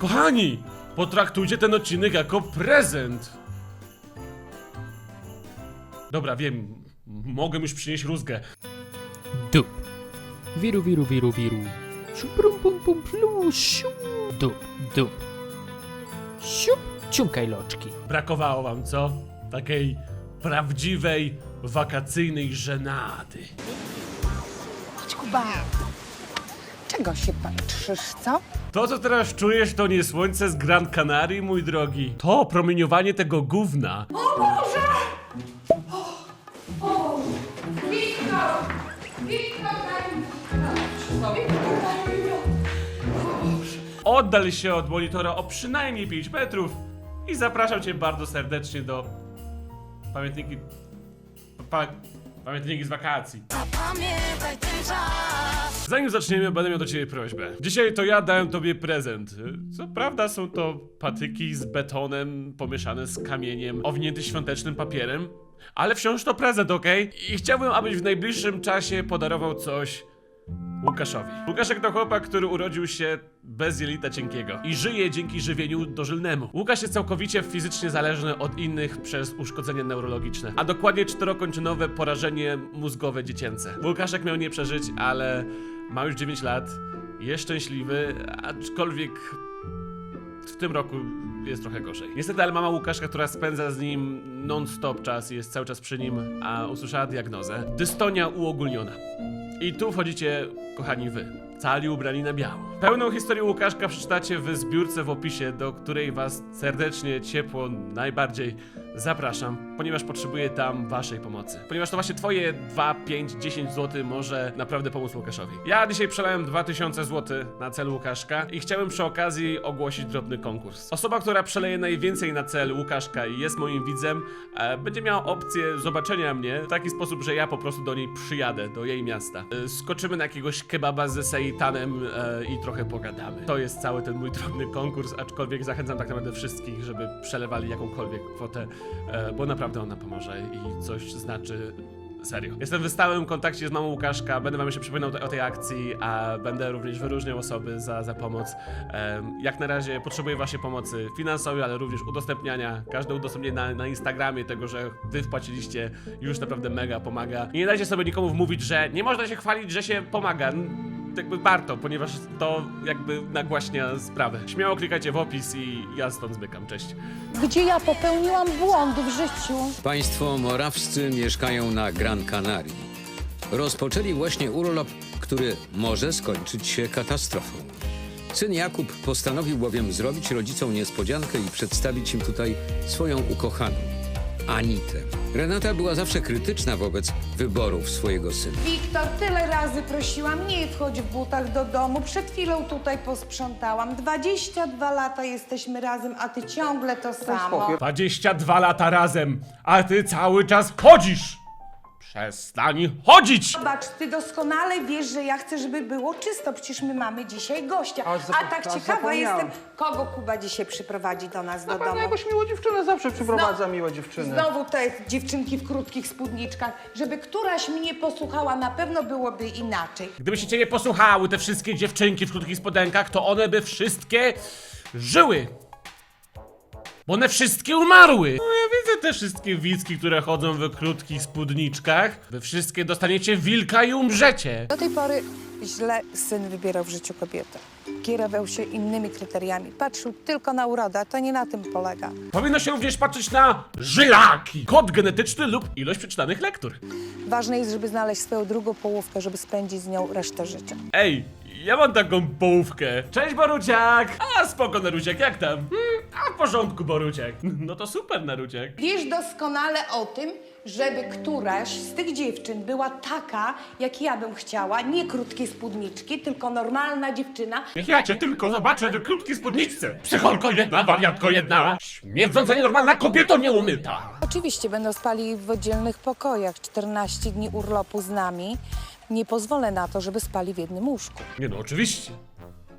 Kochani, potraktujcie ten odcinek jako prezent. Dobra, wiem, mogę już przynieść rózgę. Dup. Wiru, wiru, wiru, wiru. Siu, prum, pum, pum, plu, siu. Dup, dup. Siup, ciumkaj loczki. Brakowało wam, co? Takiej prawdziwej, wakacyjnej żenady. Chodź, Kuba. Czego się patrzysz, co? To, co teraz czujesz, to nie słońce z Gran Canaria, mój drogi. To promieniowanie tego gówna. Oddal się od monitora o przynajmniej 5 metrów i zapraszam cię bardzo serdecznie do pamiętniki... Pa, pamiętniki z wakacji. Zanim zaczniemy, będę miał do ciebie prośbę. Dzisiaj to ja dałem tobie prezent. Co prawda są to patyki z betonem pomieszane z kamieniem, owinięty świątecznym papierem, ale wciąż to prezent, okej? I chciałbym, abyś w najbliższym czasie podarował coś Łukaszowi. Łukaszek to chłopak, który urodził się bez jelita cienkiego i żyje dzięki żywieniu dożylnemu. Łukasz jest całkowicie fizycznie zależny od innych przez uszkodzenie neurologiczne, a dokładnie czterokończynowe porażenie mózgowe dziecięce. Łukaszek miał nie przeżyć, ale ma już 9 lat, jest szczęśliwy, aczkolwiek w tym roku jest trochę gorzej. Niestety, ale mama Łukaszka, która spędza z nim non-stop czas, jest cały czas przy nim, a usłyszała diagnozę. Dystonia uogólniona. I tu wchodzicie, kochani wy, cali ubrani na biało. Pełną historię Łukaszka przeczytacie w zbiórce w opisie, do której was serdecznie, ciepło, najbardziej zapraszam, ponieważ potrzebuję tam waszej pomocy. Ponieważ to właśnie twoje 2, 5, 10 zł może naprawdę pomóc Łukaszowi. Ja dzisiaj przelałem 2000 zł na cel Łukaszka i chciałem przy okazji ogłosić drobny konkurs. Osoba, która przeleje najwięcej na cel Łukaszka i jest moim widzem, e, będzie miała opcję zobaczenia mnie w taki sposób, że ja po prostu do niej przyjadę, do jej miasta. E, skoczymy na jakiegoś kebaba ze seitanem e, i trochę pogadamy. To jest cały ten mój drobny konkurs, aczkolwiek zachęcam tak naprawdę wszystkich, żeby przelewali jakąkolwiek kwotę, e, bo naprawdę ona pomoże i coś znaczy Serio. Jestem w stałym kontakcie z mamą Łukaszka, będę wam jeszcze przypominał o tej akcji, a będę również wyróżniał osoby za, za pomoc. Jak na razie potrzebuję waszej pomocy finansowej, ale również udostępniania. Każde udostępnienie na, na Instagramie tego, że wy wpłaciliście, już naprawdę mega pomaga. I nie dajcie sobie nikomu wmówić, że nie można się chwalić, że się pomaga. Jakby warto, ponieważ to jakby nagłaśnia sprawę. Śmiało klikajcie w opis i ja stąd zbykam. Cześć. Gdzie ja popełniłam błąd w życiu? Państwo morawscy mieszkają na Gran Canaria. Rozpoczęli właśnie urlop, który może skończyć się katastrofą. Syn Jakub postanowił bowiem zrobić rodzicom niespodziankę i przedstawić im tutaj swoją ukochaną, Anitę. Renata była zawsze krytyczna wobec wyborów swojego syna. Wiktor, tyle razy prosiłam, nie wchodź w butach do domu. Przed chwilą tutaj posprzątałam. 22 lata jesteśmy razem, a ty ciągle to samo. 22 lata razem, a ty cały czas chodzisz! Przestań chodzić! Zobacz, ty doskonale wiesz, że ja chcę, żeby było czysto. Przecież my mamy dzisiaj gościa. A, A, tak a, ciekawa zapomniałam. jestem, kogo Kuba dzisiaj przyprowadzi do nas do A pan domu. jakoś miłą dziewczynę zawsze przyprowadza miłe dziewczyny. Znowu te dziewczynki w krótkich spódniczkach. Żeby któraś mnie posłuchała, na pewno byłoby inaczej. Gdyby się cię nie posłuchały te wszystkie dziewczynki w krótkich spodenkach, to one by wszystkie żyły. Bo one wszystkie umarły. No ja widzę te wszystkie widzki, które chodzą w krótkich spódniczkach. Wy wszystkie dostaniecie wilka i umrzecie. Do tej pory źle syn wybierał w życiu kobietę. Kierował się innymi kryteriami. Patrzył tylko na urodę, a to nie na tym polega. Powinno się również patrzeć na żylaki, kod genetyczny lub ilość przeczytanych lektur. Ważne jest, żeby znaleźć swoją drugą połówkę, żeby spędzić z nią resztę życia. Ej, ja mam taką połówkę. Cześć Boruciak! A spoko Naruciak, jak tam? Hmm, w porządku Boruciak. No to super Naruciak. Wiesz doskonale o tym, żeby któraś z tych dziewczyn była taka, jak ja bym chciała, nie krótkie spódniczki, tylko normalna dziewczyna. Niech ja cię tylko zobaczę do krótkiej spódniczce. Psycholko jedna, wariatko jedna. Śmierdząca nienormalna kobieto nieumyta. Oczywiście będą spali w oddzielnych pokojach. 14 dni urlopu z nami. Nie pozwolę na to, żeby spali w jednym łóżku. Nie no, oczywiście.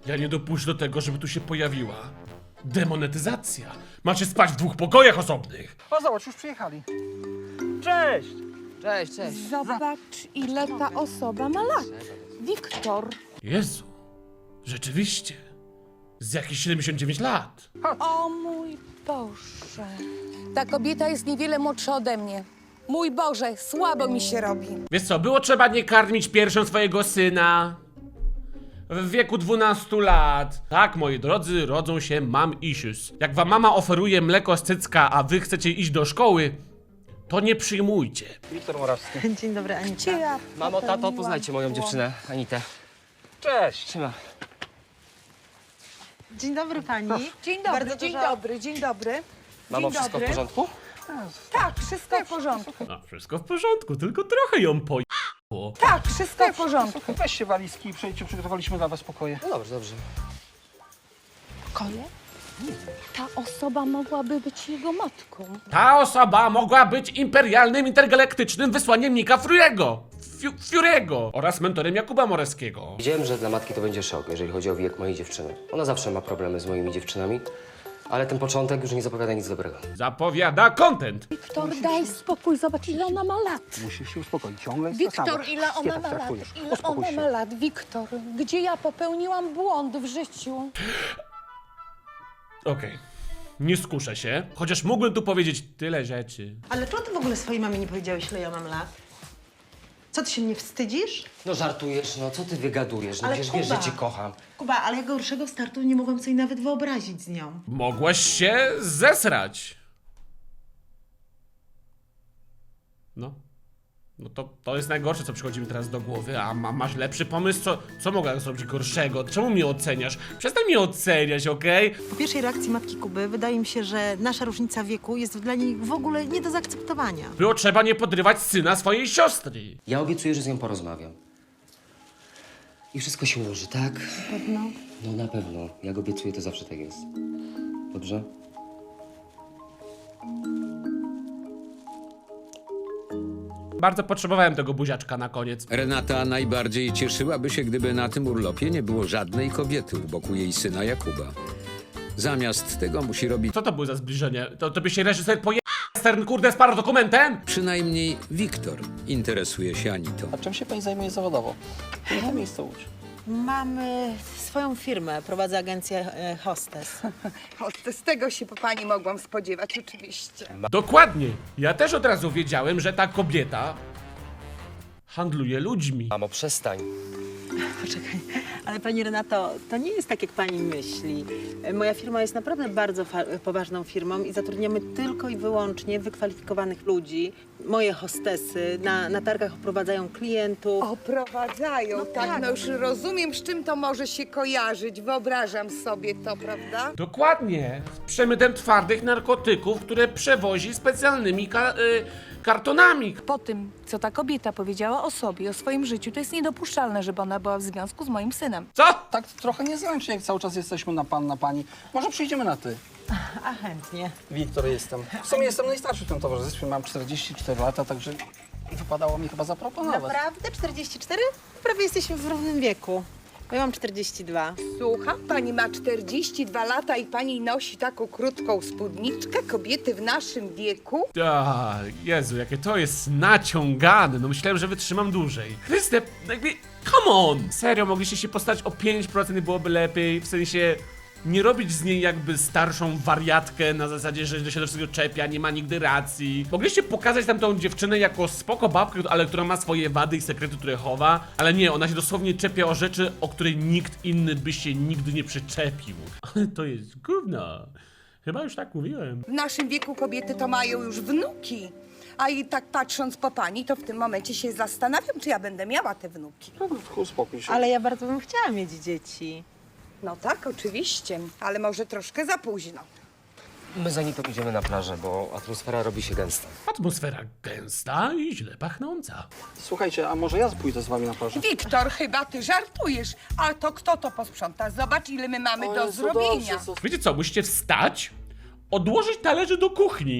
Ja nie dopuszczę do tego, żeby tu się pojawiła demonetyzacja. Macie spać w dwóch pokojach osobnych. O, zobacz, już przyjechali. Cześć! Cześć, cześć. Zobacz, ile ta osoba ma lat. Wiktor. Jezu, rzeczywiście. Z jakieś 79 lat. O mój Boże. Ta kobieta jest niewiele młodsza ode mnie. Mój Boże, słabo mi się robi. Wiesz co, było trzeba nie karmić piersią swojego syna. W wieku 12 lat. Tak, moi drodzy, rodzą się mam issues. Jak wam mama oferuje mleko z cycka, a wy chcecie iść do szkoły, to nie przyjmujcie. Wiktor Morawski. Dzień dobry, Anita. Ja Mamo, tato, poznajcie moją dziewczynę, Anitę. Cześć. Siema. Dzień dobry pani. Dzień dobry, Bardzo dzień dużo- dobry, dzień dobry. Mamo, Dzień wszystko dobry. w porządku? Tak, wszystko w porządku. No, wszystko w porządku, tylko trochę ją Tak, wszystko w porządku. Weźcie walizki i przejdźcie, przygotowaliśmy dla was pokoje. No dobrze, dobrze. Kole? Ta osoba mogłaby być jego matką. Ta osoba mogła być imperialnym, intergalaktycznym wysłaniem Nika Furiego. Fiu Fiurego oraz mentorem Jakuba Moreskiego. Wiedziałem, że dla matki to będzie szok, jeżeli chodzi o wiek mojej dziewczyny. Ona zawsze ma problemy z moimi dziewczynami, ale ten początek już nie zapowiada nic dobrego. Zapowiada content. Wiktor, daj spokój, zobacz ile ona ma lat. Musisz się uspokoić, ciągle jest to Wiktor, ile ona ma lat? traktujesz. Ile Uspokój ona się. ma lat? Wiktor, gdzie ja popełniłam błąd w życiu? Okej. Nie skuszę się, chociaż mógłbym tu powiedzieć tyle rzeczy. Ale czemu ty w ogóle swojej mamie nie powiedziałeś, ile ja mam lat? Co, ty się mnie wstydzisz? No żartujesz, no co ty wygadujesz? No Ale przecież wiesz, że Kuba. cię kocham. Kuba, ale gorszego startu nie mogłam sobie nawet wyobrazić z nią. Mogłaś się zesrać. No. No to, to jest najgorsze, co przychodzi mi teraz do głowy, a ma, masz lepszy pomysł? Co, co mogę zrobić gorszego? Czemu mnie oceniasz? Przestań mnie oceniać, okej? Po pierwszej reakcji matki Kuby wydaje mi się, że nasza różnica wieku jest dla niej w ogóle nie do zaakceptowania. Było trzeba nie podrywać syna swojej siostry. Ja obiecuję, że z nią porozmawiam. I wszystko się ułoży, tak? Na pewno? No na pewno. Jak obiecuję, to zawsze tak jest. Dobrze? Bardzo potrzebowałem tego buziaczka na koniec. Renata najbardziej cieszyłaby się, gdyby na tym urlopie nie było żadnej kobiety u boku jej syna Jakuba. Zamiast tego musi robić Co to było za zbliżenie? To, to by się reżyser poje... Stern kurde z dokumentem? przynajmniej Wiktor interesuje się Anitą. A czym się pani zajmuje zawodowo? Na miejsce łódź. Mam y, swoją firmę, prowadzę agencję y, Hostess. O, z tego się po pani mogłam spodziewać, oczywiście. Dokładnie. Ja też od razu wiedziałem, że ta kobieta handluje ludźmi. Mamo, przestań. Poczekaj, ale pani Renato, to nie jest tak, jak pani myśli. Moja firma jest naprawdę bardzo poważną firmą i zatrudniamy tylko i wyłącznie wykwalifikowanych ludzi. Moje hostesy na, na targach oprowadzają klientów. Oprowadzają, tak, no już rozumiem, z czym to może się kojarzyć. Wyobrażam sobie to, prawda? Dokładnie. Z przemytem twardych narkotyków, które przewozi specjalnymi ka- y, kartonami. Po tym, co ta kobieta powiedziała o sobie, o swoim życiu, to jest niedopuszczalne, żeby ona była w związku z moim synem. Co? Tak trochę niezręcznie, jak cały czas jesteśmy na pan, na pani. Może przyjdziemy na ty. A chętnie. Wiktor jestem. W sumie jestem najstarszy w tym towarzystwie, mam 44 lata, także wypadało mi chyba zaproponować. Naprawdę? 44? Prawie jesteśmy w równym wieku. Ja mam 42. Słucham, pani ma 42 lata i pani nosi taką krótką spódniczkę, kobiety w naszym wieku. A, Jezu, jakie to jest naciągane. No myślałem, że wytrzymam dłużej. Chryste, jakby, come on! Serio, mogliście się postać o 5% i byłoby lepiej, w sensie... Nie robić z niej jakby starszą wariatkę na zasadzie, że się do wszystkiego czepia, nie ma nigdy racji. Mogliście pokazać tam tą dziewczynę jako spoko babkę, ale która ma swoje wady i sekrety, które chowa. Ale nie, ona się dosłownie czepia o rzeczy, o której nikt inny by się nigdy nie przyczepił. Ale to jest gówno. Chyba już tak mówiłem. W naszym wieku kobiety to mają już wnuki. A i tak patrząc po pani, to w tym momencie się zastanawiam, czy ja będę miała te wnuki. No, uspokój się. Ale ja bardzo bym chciała mieć dzieci. No tak, oczywiście, ale może troszkę za późno. My za Anitą idziemy na plażę, bo atmosfera robi się gęsta. Atmosfera gęsta i źle pachnąca. Słuchajcie, a może ja pójdę z wami na plażę? Wiktor, chyba ty żartujesz. A to kto to posprząta? Zobacz, ile my mamy O do Jezu, zrobienia. dobrze, co- Wiecie co, musicie wstać, odłożyć talerze do kuchni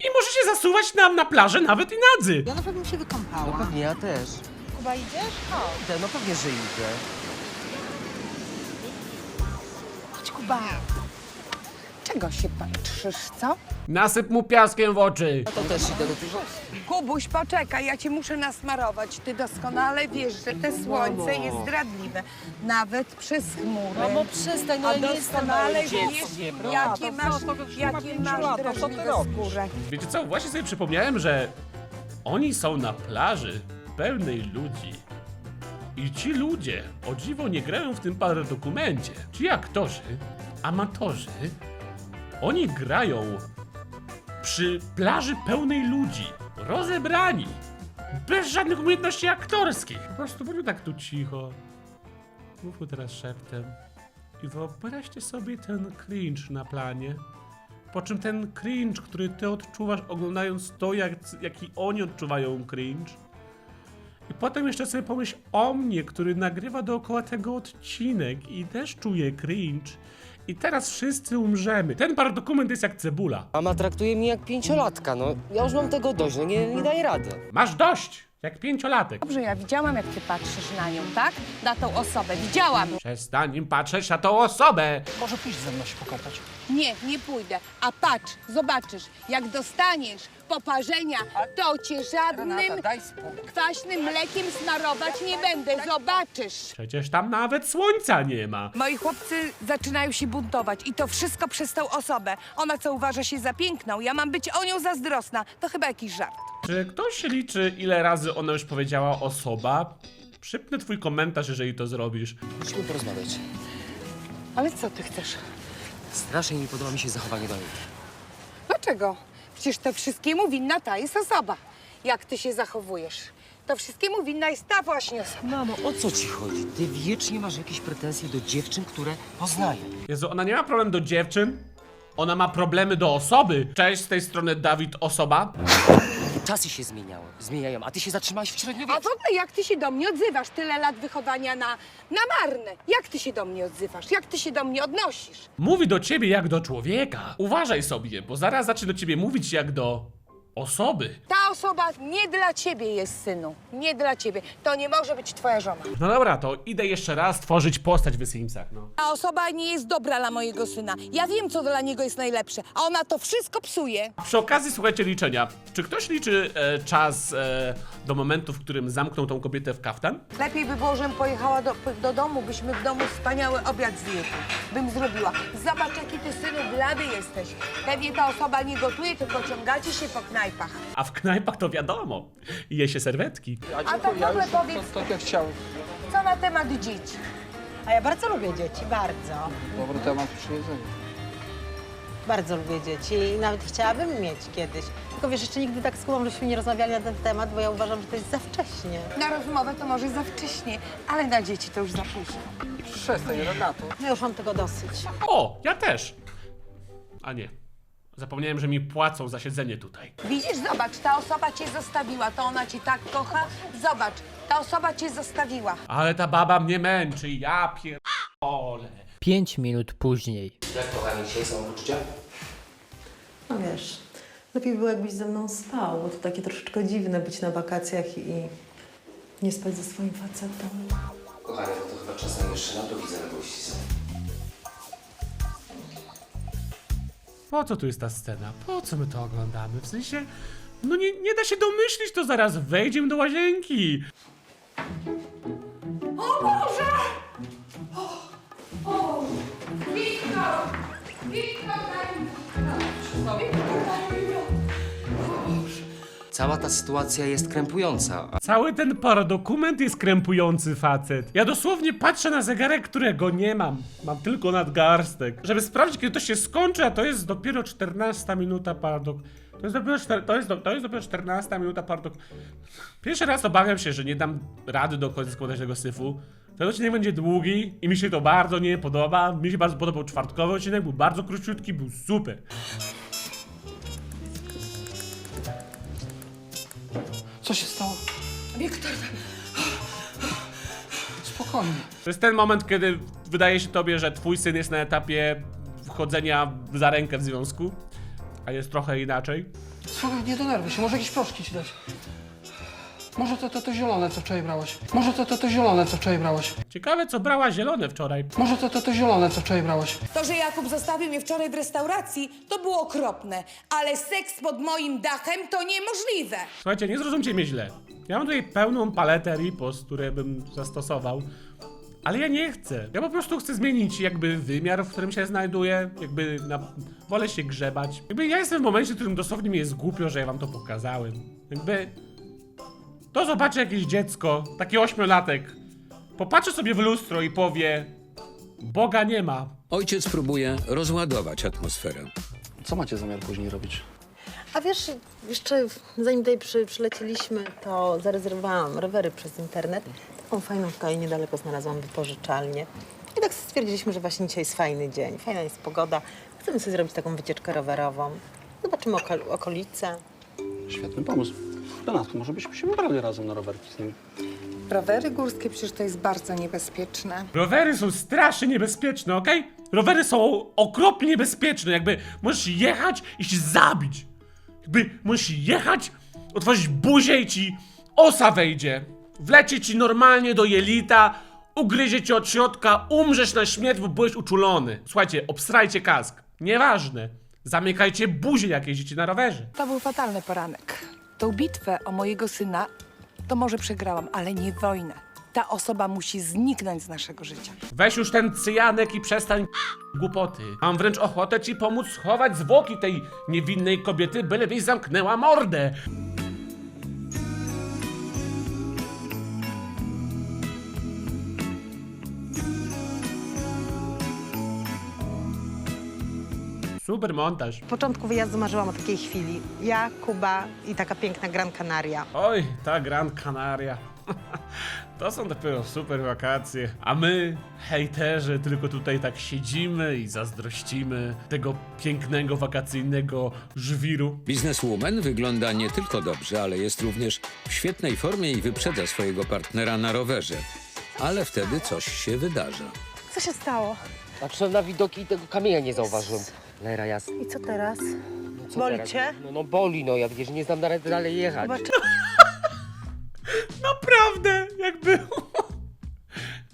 i możecie zasuwać nam na plażę nawet i nadzy. Ja na pewno bym się No wykąpała. pewnie, ja też. Kuba, idziesz? Chodź. Idę, no pewnie, że idę. Kuba. Czego się patrzysz, co? Nasyp mu piaskiem w oczy. To też idę do tego. Kubuś, poczekaj, ja cię muszę nasmarować. Ty doskonale wiesz, że te słońce jest zdradliwe. Nawet przez chmury. Mamo, przestań, no A ja nie jestem doskonale wiesz, jakie masz, jakie masz drażliwe skórę. Wiecie co, właśnie sobie przypomniałem, że oni są na plaży pełnej ludzi. I ci ludzie, o dziwo, nie grają w tym paradokumencie. Ci aktorzy, amatorzy, oni grają przy plaży pełnej ludzi, rozebrani, bez żadnych umiejętności aktorskich. Po prostu bądźmy tak tu cicho. Mówmy teraz szeptem. I wyobraźcie sobie ten cringe na planie. Po czym ten cringe, który ty odczuwasz oglądając to, jak, jaki oni odczuwają cringe. I potem jeszcze sobie pomyśl o mnie, który nagrywa dookoła tego odcinek i też czuje cringe. I teraz wszyscy umrzemy. Ten paradokument jest jak cebula. Mama traktuje mnie jak pięciolatka, no. Ja już mam tego dość, no nie, nie daję rady. Masz dość! Jak pięciolatek. Dobrze, ja widziałam, jak ty patrzysz na nią, tak? Na tą osobę. Widziałam. Przestań im patrzeć na tą osobę. Może pójść ze mną się pokapać. Nie, nie pójdę. A patrz, zobaczysz, jak dostaniesz poparzenia, to cię żadnym Renata, daj spokój. kwaśnym mlekiem smarować nie będę. Zobaczysz. Przecież tam nawet słońca nie ma. Moi chłopcy zaczynają się buntować i to wszystko przez tą osobę. Ona co uważa się za piękną, ja mam być o nią zazdrosna. To chyba jakiś żart. Czy ktoś liczy, ile razy ona już powiedziała osoba? Przypnę twój komentarz, jeżeli to zrobisz. Musimy porozmawiać. Ale co ty chcesz? Strasznie nie podoba mi się zachowanie Dani. Dlaczego? Przecież to wszystkiemu winna ta jest osoba. Jak ty się zachowujesz? To wszystkiemu winna jest ta właśnie osoba. Mamo, o co ci chodzi? Ty wiecznie masz jakieś pretensje do dziewczyn, które poznaję. Jezu, ona nie ma problem do dziewczyn. Ona ma problemy do osoby. Cześć, z tej strony Dawid Osoba. Czasy się zmieniały, zmieniają, a ty się zatrzymałeś w A w średniowieczu. ogóle jak ty się do mnie odzywasz? Tyle lat wychowania na, na marne. Jak ty się do mnie odzywasz? Jak ty się do mnie odnosisz? Mówi do ciebie jak do człowieka. Uważaj sobie, bo zaraz zacznie do ciebie mówić jak do osoby. Ta osoba nie dla ciebie jest, synu. Nie dla ciebie. To nie może być twoja żona. No dobra, to idę jeszcze raz tworzyć postać w Simsach, no. Ta osoba nie jest dobra dla mojego syna. Ja wiem, co dla niego jest najlepsze, a ona to wszystko psuje. Przy okazji, słuchajcie, liczenia. Czy ktoś liczy e, czas e, do momentu, w którym zamknął tą kobietę w kaftan? Lepiej by było, żebym pojechała do, do domu, byśmy w domu wspaniały obiad zjedli. Bym zrobiła. Zobacz, jaki ty, synu, blady jesteś. Pewnie ta osoba nie gotuje, tylko ciągacie się po knajpach. A w knajpach to wiadomo. Je się serwetki. Ja tak dziękuję, w ogóle już powiedz- to, tak jak chciałem. Co na temat dzieci? A ja bardzo lubię dzieci, bardzo. Dobry temat przy jedzeniu. Bardzo lubię dzieci i nawet chciałabym mieć kiedyś. Tylko wiesz, jeszcze nigdy tak z Kubą żeśmy nie rozmawiali na ten temat, bo ja uważam, że to jest za wcześnie. Na rozmowę to może za wcześnie, ale na dzieci to już za późno. Przestań, Renato. No już mam tego dosyć. O, ja też. A nie. Zapomniałem, że mi płacą za siedzenie tutaj. Widzisz, zobacz, ta osoba cię zostawiła, to ona cię tak kocha. Zobacz, ta osoba cię zostawiła. Ale ta baba mnie męczy, ja pierdolę. Pięć minut później. Jak kochani dzisiaj są uczucia? No wiesz, lepiej było jakbyś ze mną spał, bo to takie troszeczkę dziwne być na wakacjach i nie spać ze swoim facetem. Kochanie, no to chyba czasem jeszcze na to widzę na Po co tu jest ta scena? Po co my to oglądamy? W sensie, no nie, nie da się domyślić, to zaraz wejdziemy do łazienki. Cała ta sytuacja jest krępująca. Cały ten paradokument jest krępujący facet. Ja dosłownie patrzę na zegarek, którego nie mam. Mam tylko nadgarstek. Żeby sprawdzić, kiedy to się skończy, a to jest dopiero 14 minuta paradok. To jest dopiero, czter- to jest, do- to jest dopiero 14 minuta paradok. Pierwszy raz obawiam się, że nie dam rady do końca składać tego syfu. Ten odcinek będzie długi i mi się to bardzo nie podoba. Mi się bardzo podobał czwartkowy odcinek, był bardzo króciutki, był super. Co się stało? Wiktor. Spokojnie. To jest ten moment, kiedy wydaje się tobie, że twój syn jest na etapie wchodzenia za rękę w związku, a jest trochę inaczej. Słuchaj, nie denerwuj się, może jakieś proszki ci dać. Może to, to, to zielone, co wczoraj brałeś? Może to, to, to zielone, co wczoraj brałeś? Ciekawe, co brała zielone wczoraj. Może to, to, to zielone, co wczoraj brałeś? To, że Jakub zostawił mnie wczoraj w restauracji, to było okropne. Ale seks pod moim dachem to niemożliwe. Słuchajcie, nie zrozumcie mnie źle. Ja mam tutaj pełną paletę ripos, które bym zastosował. Ale ja nie chcę. Ja po prostu chcę zmienić jakby wymiar, w którym się znajduję. Jakby na... wolę się grzebać. Jakby ja jestem w momencie, w którym dosłownie mi jest głupio, że ja wam to pokazałem. Jakby... To zobaczy jakieś dziecko, taki ośmiolatek. Popatrzy sobie w lustro i powie... Boga nie ma. Ojciec próbuje rozładować atmosferę. Co macie zamiar później robić? A wiesz, jeszcze zanim tutaj przy, przylecieliśmy, to zarezerwowałam rowery przez internet. Taką fajną tutaj niedaleko znalazłam wypożyczalnię. I tak stwierdziliśmy, że właśnie dzisiaj jest fajny dzień, fajna jest pogoda. Chcemy sobie zrobić taką wycieczkę rowerową. Zobaczymy oko- okolice. Świetny pomysł. Renatko, może byśmy się wybrali razem na rowerki z nim. Rowery górskie przecież to jest bardzo niebezpieczne. Rowery są strasznie niebezpieczne, okej? Rowery są okropnie niebezpieczne, jakby możesz jechać i się zabić. Jakby możesz jechać, otworzyć buzię i ci osa wejdzie. Wlecie ci normalnie do jelita, ugryzie cię od środka, umrzesz na śmierć, bo byłeś uczulony. Słuchajcie, obstrajcie kask. Nieważne. Zamykajcie buzię, jak jeździcie na rowerze. To był fatalny poranek. Tą bitwę o mojego syna to może przegrałam, ale nie wojnę. Ta osoba musi zniknąć z naszego życia. Weź już ten cyjanek i przestań głupoty. Mam wręcz ochotę ci pomóc schować zwłoki tej niewinnej kobiety, bylebyś zamknęła mordę. Super montaż. W początku wyjazdu marzyłam o takiej chwili. Ja, Kuba i taka piękna Gran Canaria. Oj, ta Gran Canaria. To są dopiero super wakacje. A my, hejterzy, tylko tutaj tak siedzimy i zazdrościmy tego pięknego wakacyjnego żwiru. Bizneswoman wygląda nie tylko dobrze, ale jest również w świetnej formie i wyprzedza swojego partnera na rowerze. Ale wtedy coś się wydarza. Co się stało? Przynajmniej na widoki tego kamienia nie zauważyłem. Lera jasna. I co teraz? No co Boli teraz? cię? No, no boli, no ja wiesz, nie znam dalej, dalej jechać. Zobacz, Naprawdę, jakby.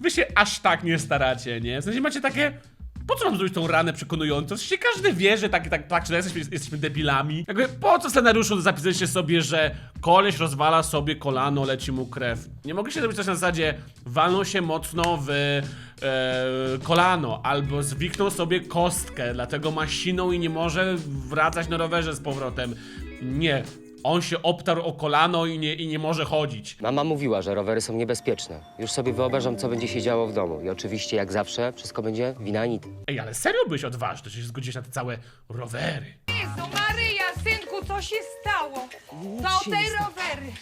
Wy się aż tak nie staracie, nie? W sensie macie takie. Po co mam zrobić tą ranę przekonującą? W sensie każdy wie, że tak, tak, tak, że jesteśmy, jesteśmy debilami. Jakby po co w scenariuszu zapisaliście sobie, że koleś rozwala sobie kolano, leci mu krew? Nie mogę się zrobić coś na zasadzie walną się mocno w kolano, albo zwiknął sobie kostkę, dlatego ma siną i nie może wracać na rowerze z powrotem. Nie. On się obtarł o kolano i nie, i nie może chodzić. Mama mówiła, że rowery są niebezpieczne. Już sobie wyobrażam, co będzie się działo w domu. I oczywiście, jak zawsze, wszystko będzie wina Anity. Ej, ale serio byłeś odważny, że się zgodziłeś na te całe rowery. Jezu, Maryja, synku, co się stało? To te rowery.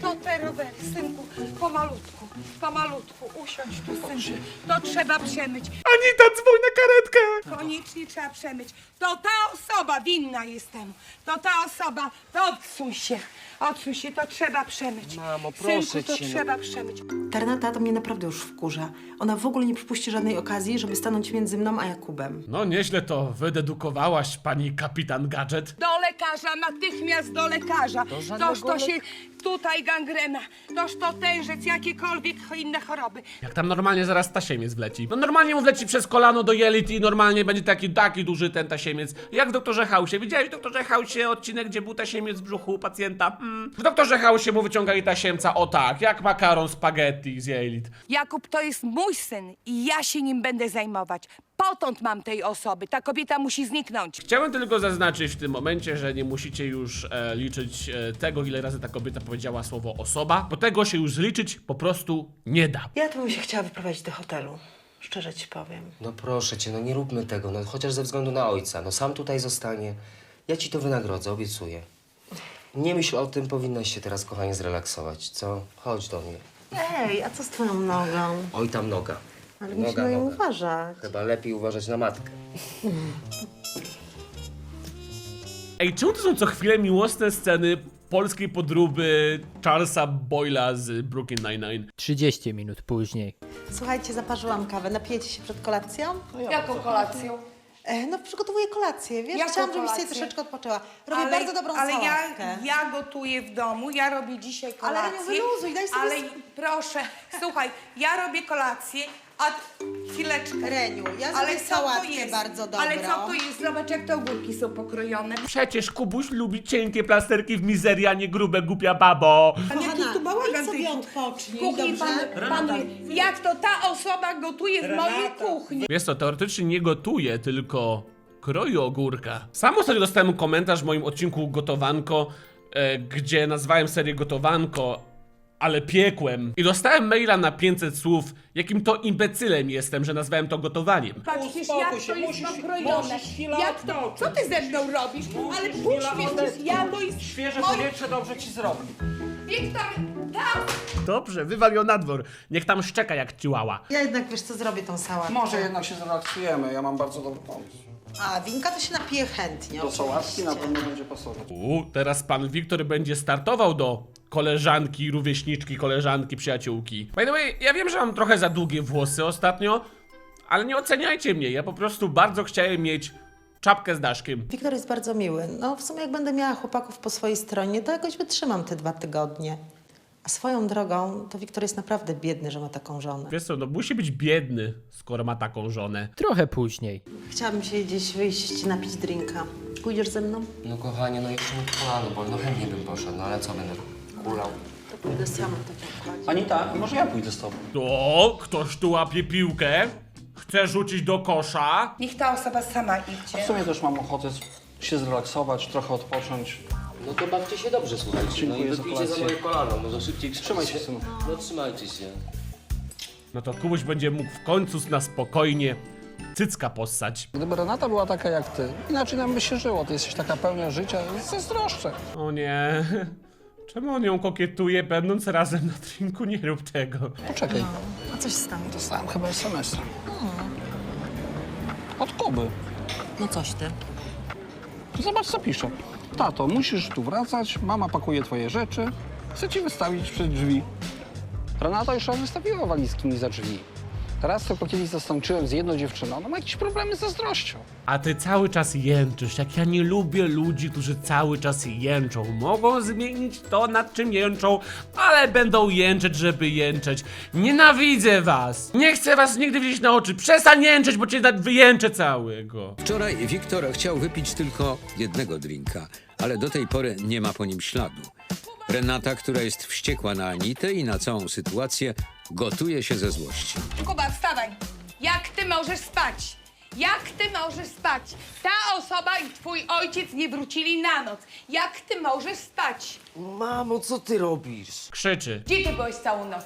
To te rowery, synku. Pomalutku, pomalutku. Usiądź tu, synku. To trzeba przemyć. Anita, dzwoń na karetkę! Koniecznie trzeba przemyć. To ta osoba winna jest temu. To ta osoba. To odsuń się. Odsuń się, to trzeba przemyć. Mamo, proszę Synku, to cię, no. trzeba przemyć. Ta Renata to mnie naprawdę już wkurza. Ona w ogóle nie przypuści żadnej okazji, żeby stanąć między mną a Jakubem. No nieźle to wydedukowałaś, pani kapitan Gadżet. Do lekarza, natychmiast do lekarza. Toż to się tutaj gangrena, toż to tężec, jakiekolwiek inne choroby. Jak tam normalnie zaraz tasiemiec wleci. No normalnie mu wleci przez kolano do jelit i normalnie będzie taki, taki duży ten tasiemiec. Jak w doktorze Hausie. Widziałeś w doktorze Hausie odcinek, gdzie był tasiemiec w brzuchu u pacjenta? Mm. W doktorze Hausie mu wyciągali tasiemca o tak, jak makaron spaghetti z jelit. Jakub to jest mój syn i ja się nim będę zajmować. Potąd mam tej osoby. Ta kobieta musi zniknąć. Chciałem tylko zaznaczyć w tym momencie, że nie musicie już e, liczyć e, tego, ile razy ta kobieta powiedziała słowo osoba, bo tego się już zliczyć po prostu nie da. Ja to bym się chciała wyprowadzić do hotelu. Szczerze ci powiem. No proszę cię, no nie róbmy tego, no chociaż ze względu na ojca. No sam tutaj zostanie. Ja ci to wynagrodzę, obiecuję. Nie myśl o tym, powinnaś się teraz, kochanie, zrelaksować, co? Chodź do mnie. Ej, a co z twoją nogą? Oj, tam noga. Ale musimy na nią uważać. Chyba lepiej uważać na matkę. Ej, czemu to są co chwilę miłosne sceny polskiej podróby Charlesa Boyla z Brooklyn Nine-Nine? 30 minut później. Słuchajcie, zaparzyłam kawę. Napijecie się przed kolacją? Jaką kolacją? E, No przygotowuję kolację, wiesz? Jaką Chciałam, żebyś sobie kolację? troszeczkę odpoczęła. Robię bardzo dobrą ale ja, sałatkę. ja gotuję w domu, ja robię dzisiaj Ale kolację. Reniu, wyluzuj, daj sobie Ale proszę, słuchaj, ja robię kolację, a chwileczkę. Reniu, ja ale co to sałatkę jest? bardzo Ale dobrą. co to jest? Zobacz, jak te ogórki są pokrojone. Przecież Kubuś lubi cienkie plasterki w mizerii, a nie grube, głupia babo. Pan jaki Kochana, tu bałagan idź sobie tej odpocznij, kuchni dobrze? pan, panuje. Jak to ta osoba gotuje w mojej kuchni? Wiesz co, teoretycznie nie gotuję, tylko kroję ogórka. Sam ostatnio dostałem komentarz w moim odcinku Gotowanko, e, gdzie nazwałem serię Gotowanko, ale piekłem. I dostałem maila na 500 słów, jakim to imbecylem jestem, że nazwałem to gotowaniem. Patrzysz, jak to jest pokrojone. Jak to? Co ty ze mną robisz? Ale puść mnie, przecież ja to jest... Świeże moje- powietrze dobrze ci zrobi. Wiktor, tam! Dobrze, wywal ją na dwór. Niech tam szczeka jak ciłała. Ja jednak, wiesz co, zrobię tą sałatkę. Może jednak się zrelaksujemy, ja mam bardzo dobry pomysł. A, winka to się napije chętnie. Do sałatki oczywiście. na pewno będzie pasować. U, teraz pan Wiktor będzie startował do koleżanki, rówieśniczki, koleżanki, przyjaciółki. By the way, ja wiem, że mam trochę za długie włosy ostatnio, ale nie oceniajcie mnie, ja po prostu bardzo chciałem mieć czapkę z daszkiem. Wiktor jest bardzo miły. No w sumie jak będę miała chłopaków po swojej stronie, to jakoś wytrzymam te dwa tygodnie. A swoją drogą, to Wiktor jest naprawdę biedny, że ma taką żonę. Wiesz co, no musi być biedny, skoro ma taką żonę. Trochę później. Chciałabym się gdzieś wyjść, napić drinka. Pójdziesz ze mną? No kochanie, no jeszcze mi kolano boli, no chętnie bym poszedł, no ale co będę kulał? To pójdę sama, tak jak chodzi. Anita, może ja pójdę z tobą? To, ktoś tu łapie piłkę, chce rzucić do kosza. Niech ta osoba sama W idzie. sumie też mam ochotę się zrelaksować, trochę odpocząć. No to bawcie się dobrze, słuchajcie. No i Dziękuję za wypijcie za kolację. moje kolano, może szybciej Trzymaj się, synu. No trzymajcie się. No to Kubuś będzie mógł w końcu na spokojnie cycka possać. Gdyby Renata była taka jak ty, inaczej nam by się żyło. Ty jesteś taka pełna życia, zazdroszczę. O nie. Czemu on ją kokietuje, będąc razem na drinku? Nie rób tego. Poczekaj, A coś stało? dostałem chyba SMS-a. Od Kuby. No coś ty. Zobacz co pisze. Tato, musisz tu wracać, mama pakuje twoje rzeczy, chcę ci wystawić przed drzwi. Renata już raz wystawiła walizki mi za drzwi. Raz tylko kiedyś zastąpiłem z jedną dziewczyną, ona ma jakieś problemy z zazdrością. A ty cały czas jęczysz, jak ja nie lubię ludzi, którzy cały czas jęczą. Mogą zmienić to, nad czym jęczą, ale będą jęczeć, żeby jęczeć. Nienawidzę was! Nie chcę was nigdy widzieć na oczy. Przestań jęczeć, bo cię nad- wyjęczę całego. Wczoraj Wiktor chciał wypić tylko jednego drinka, ale do tej pory nie ma po nim śladu. Renata, która jest wściekła na Anitę i na całą sytuację, gotuje się ze złości. Kuba, wstawaj. Jak ty możesz spać? Jak ty możesz spać? Ta osoba i twój ojciec nie wrócili na noc. Jak ty możesz spać? Mamo, co ty robisz? Krzyczy. Gdzie ty byłeś całą noc?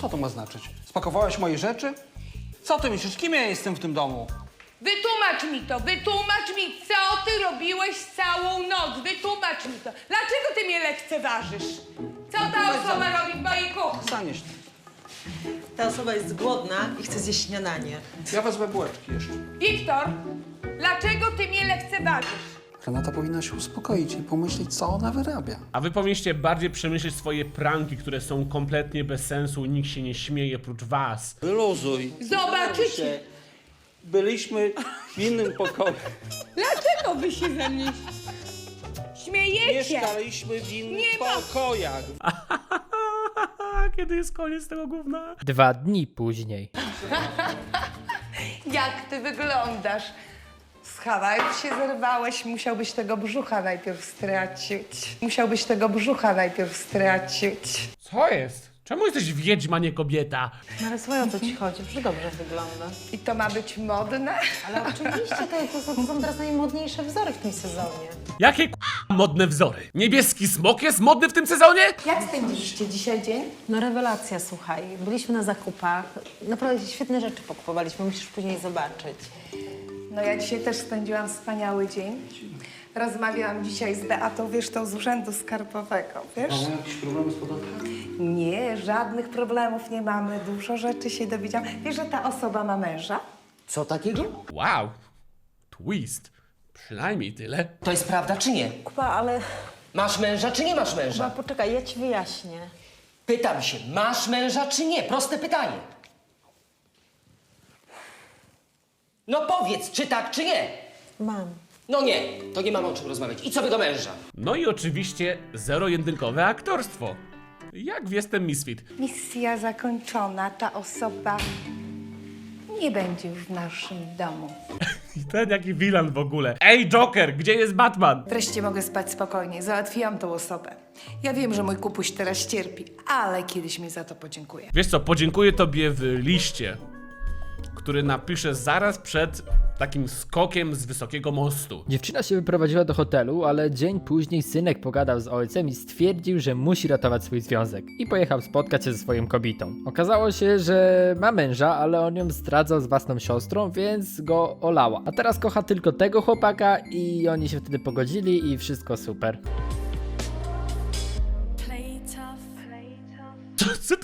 Co to ma znaczyć? Spakowałaś moje rzeczy? Co ty myślisz, kim ja jestem w tym domu? Wytłumacz mi to, wytłumacz mi, co ty robiłeś całą noc. Wytłumacz mi to. Dlaczego ty mnie lekceważysz? Co ta osoba robi w mojej kuchni? Zanieś. Ta osoba jest głodna i chce zjeść śniadanie. Ja wezmę bułeczki jeszcze. Wiktor, dlaczego ty mnie lekceważysz? Renata powinna się uspokoić i pomyśleć, co ona wyrabia. A wy powinniście bardziej przemyśleć swoje pranki, które są kompletnie bez sensu, nikt się nie śmieje prócz was. Wyluzuj. Zobaczycie. Byliśmy w innym pokoju. Dlaczego wy się ze mnie śmiejecie? Mieszkaliśmy w innych Nie ma- pokojach. Kiedy jest koniec tego gówna? Dwa dni później. Jak ty wyglądasz? Z Hawajów się zerwałeś, musiałbyś tego brzucha najpierw stracić. Musiałbyś tego brzucha najpierw stracić. Co jest? Czemu jesteś wiedźma, nie kobieta? No ale słuchaj, o co ci chodzi? Przecież dobrze wygląda. I to ma być modne? Ale oczywiście to, są- to są teraz najmodniejsze wzory w tym sezonie. Jakie k***a modne wzory? Niebieski smok jest modny w tym sezonie? Jak spędziliście dzisiaj dzień? No rewelacja, słuchaj. Byliśmy na zakupach. Naprawdę świetne rzeczy pokupowaliśmy. Musisz później zobaczyć. No ja dzisiaj też spędziłam wspaniały dzień. Rozmawiałam dzisiaj z Beatą, wiesz, tą z urzędu skarbowego, wiesz? Mamy jakieś problemy z podatkami? Nie, żadnych problemów nie mamy. Dużo rzeczy się dowiedziałam. Wiesz, że ta osoba ma męża? Co takiego? Wow. Twist. Przynajmniej tyle. To jest prawda czy nie? Kuba, ale... Masz męża czy nie masz Kuba, męża? poczekaj, ja ci wyjaśnię. Pytam się, masz męża czy nie? Proste pytanie. No powiedz, czy tak, czy nie? Mam. No nie, to nie mam o czym rozmawiać. I co by do męża? No i oczywiście zero-jedynkowe aktorstwo. Jak w Jestem Misfit. Misja zakończona, ta osoba nie będzie już w naszym domu. I ten jaki wilan w ogóle. Ej, Joker, gdzie jest Batman? Wreszcie mogę spać spokojnie. Załatwiłam tą osobę. Ja wiem, że mój kupuś teraz cierpi, ale kiedyś mi za to podziękuję. Wiesz co, podziękuję tobie w liście, który napiszę zaraz przed takim skokiem z wysokiego mostu. Dziewczyna się wyprowadziła do hotelu, ale dzień później synek pogadał z ojcem i stwierdził, że musi ratować swój związek. I pojechał spotkać się ze swoją kobietą. Okazało się, że ma męża, ale on ją zdradzał z własną siostrą, więc go olała. A teraz kocha tylko tego chłopaka i oni się wtedy pogodzili i wszystko super.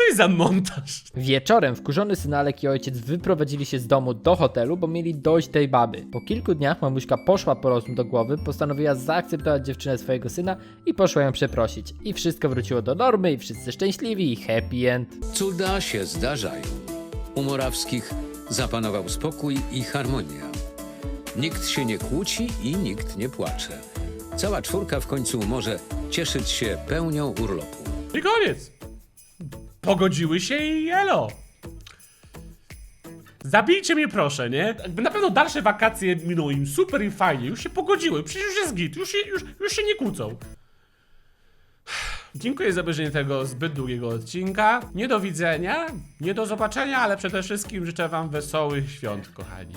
To jest za montaż? Wieczorem wkurzony synalek i ojciec wyprowadzili się z domu do hotelu, bo mieli dość tej baby. Po kilku dniach mamuśka poszła po rozum do głowy, postanowiła zaakceptować dziewczynę swojego syna i poszła ją przeprosić. I wszystko wróciło do normy i wszyscy szczęśliwi i happy end. Cuda się zdarzają. U Morawskich zapanował spokój i harmonia. Nikt się nie kłóci i nikt nie płacze. Cała czwórka w końcu może cieszyć się pełnią urlopu. I koniec. Pogodziły się i elo. Zabijcie mnie proszę, nie? Na pewno dalsze wakacje miną im super i fajnie. Już się pogodziły, przecież już jest git, już się, już, już się nie kłócą. Dziękuję za obejrzenie tego zbyt długiego odcinka. Nie do widzenia, nie do zobaczenia, ale przede wszystkim życzę wam wesołych świąt, kochani.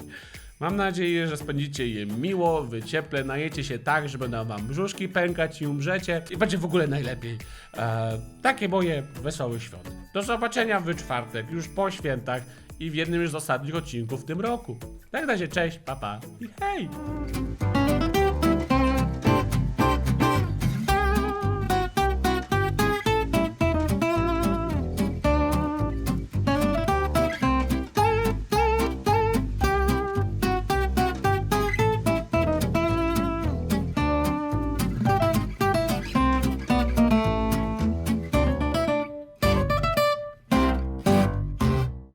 Mam nadzieję, że spędzicie je miło, wycieple, najecie się tak, że będą wam brzuszki pękać i umrzecie i będzie w ogóle najlepiej. E, takie moje wesołych świąt. Do zobaczenia w czwartek, już po świętach i w jednym z ostatnich odcinków w tym roku. Tak na razie, cześć, papa i hej!